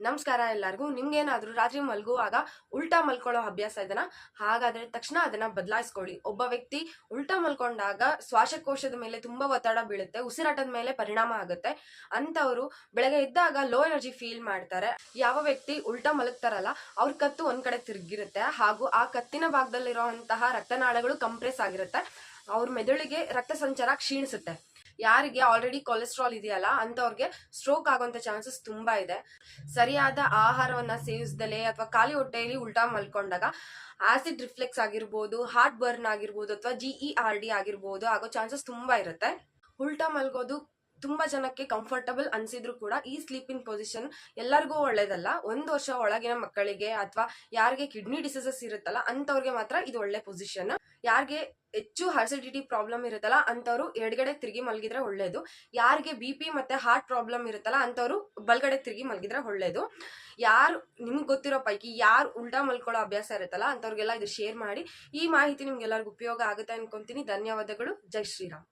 ನಮಸ್ಕಾರ ಎಲ್ಲರಿಗೂ. ನಿಮ್ಗೇನಾದ್ರೂ ರಾತ್ರಿ ಮಲಗುವಾಗ ಉಲ್ಟಾ ಮಲ್ಕೊಳ್ಳೋ ಅಭ್ಯಾಸ ಇದನ್ನ ಹಾಗಾದ್ರೆ ತಕ್ಷಣ ಅದನ್ನ ಬದಲಾಯಿಸ್ಕೊಳ್ಳಿ. ಒಬ್ಬ ವ್ಯಕ್ತಿ ಉಲ್ಟಾ ಮಲ್ಕೊಂಡಾಗ ಶ್ವಾಸಕೋಶದ ಮೇಲೆ ತುಂಬಾ ಒತ್ತಡ ಬೀಳುತ್ತೆ, ಉಸಿರಾಟದ ಮೇಲೆ ಪರಿಣಾಮ ಆಗುತ್ತೆ. ಅಂತವರು ಬೆಳಗ್ಗೆ ಎದ್ದಾಗ ಲೋ ಎನರ್ಜಿ ಫೀಲ್ ಮಾಡ್ತಾರೆ. ಯಾವ ವ್ಯಕ್ತಿ ಉಲ್ಟಾ ಮಲಗ್ತಾರಲ್ಲ, ಅವ್ರ ಕತ್ತು ಒಂದ್ ಕಡೆ ತಿರುಗಿರುತ್ತೆ ಹಾಗೂ ಆ ಕತ್ತಿನ ಭಾಗದಲ್ಲಿರುವಂತಹ ರಕ್ತನಾಳಗಳು ಕಂಪ್ರೆಸ್ ಆಗಿರುತ್ತೆ. ಅವ್ರ ಮೆದುಳಿಗೆ ರಕ್ತ ಸಂಚಾರ ಕ್ಷೀಣಿಸುತ್ತೆ. ಯಾರಿಗೆ ಆಲ್ರೆಡಿ ಕೊಲೆಸ್ಟ್ರಾಲ್ ಇದೆಯಲ್ಲ ಅಂತವ್ರಿಗೆ ಸ್ಟ್ರೋಕ್ ಆಗುವಂತ ಚಾನ್ಸಸ್ ತುಂಬಾ ಇದೆ. ಸರಿಯಾದ ಆಹಾರವನ್ನ ಸೇವಿಸದಲೇ ಅಥವಾ ಖಾಲಿ ಹೊಟ್ಟೆಯಲ್ಲಿ ಉಲ್ಟಾ ಮಲ್ಕೊಂಡಾಗ ಆಸಿಡ್ ರಿಫ್ಲೆಕ್ಸ್ ಆಗಿರ್ಬೋದು ಹಾರ್ಟ್ ಬರ್ನ್ ಆಗಿರ್ಬೋದು ಅಥವಾ ಜಿಇ ಆರ್ ಡಿ ಆಗಿರ್ಬೋದು ಆಗೋ ಚಾನ್ಸಸ್ ತುಂಬಾ ಇರುತ್ತೆ. ಉಲ್ಟಾ ಮಲ್ಗೋದು ತುಂಬಾ ಜನಕ್ಕೆ ಕಂಫರ್ಟಬಲ್ ಅನ್ಸಿದ್ರು ಕೂಡ ಈ ಸ್ಲೀಪಿಂಗ್ ಪೊಸಿಷನ್ ಎಲ್ಲರಿಗೂ ಒಳ್ಳೇದಲ್ಲ. ಒಂದು ವರ್ಷ ಒಳಗಿನ ಮಕ್ಕಳಿಗೆ ಅಥವಾ ಯಾರಿಗೆ ಕಿಡ್ನಿ ಡಿಸೀಸಸ್ ಇರುತ್ತಲ್ಲ ಅಂತವ್ರಿಗೆ ಮಾತ್ರ ಇದು ಒಳ್ಳೆ ಪೊಸಿಷನ್ ಯಾರಿಗೆ ಹೆಚ್ಚು ಹರ್ಸಿಡಿಟಿ ಪ್ರಾಬ್ಲಮ್ ಇರುತ್ತಲ್ಲ ಅಂತವ್ರು ಎಡಗಡೆ ತಿರುಗಿ ಮಲಗಿದ್ರೆ ಒಳ್ಳೇದು. ಯಾರಿಗೆ ಬಿ ಪಿ ಮತ್ತೆ ಹಾರ್ಟ್ ಪ್ರಾಬ್ಲಮ್ ಇರುತ್ತಲ್ಲ ಅಂತವ್ರು ಬಲ್ಗಡೆ ತಿರುಗಿ ಮಲಗಿದ್ರೆ ಒಳ್ಳೇದು. ಯಾರು, ನಿಮ್ಗೆ ಗೊತ್ತಿರೋ ಪೈಕಿ ಯಾರು ಉಲ್ಟಾ ಮಲ್ಕೊಳ್ಳೋ ಅಭ್ಯಾಸ ಇರುತ್ತಲ್ಲ ಅಂತವ್ರಿಗೆಲ್ಲ ಇದು ಶೇರ್ ಮಾಡಿ. ಈ ಮಾಹಿತಿ ನಿಮ್ಗೆಲ್ಲರಿಗೂ ಉಪಯೋಗ ಆಗುತ್ತೆ ಅನ್ಕೊಂತೀನಿ. ಧನ್ಯವಾದಗಳು. ಜೈ ಶ್ರೀರಾಮ್.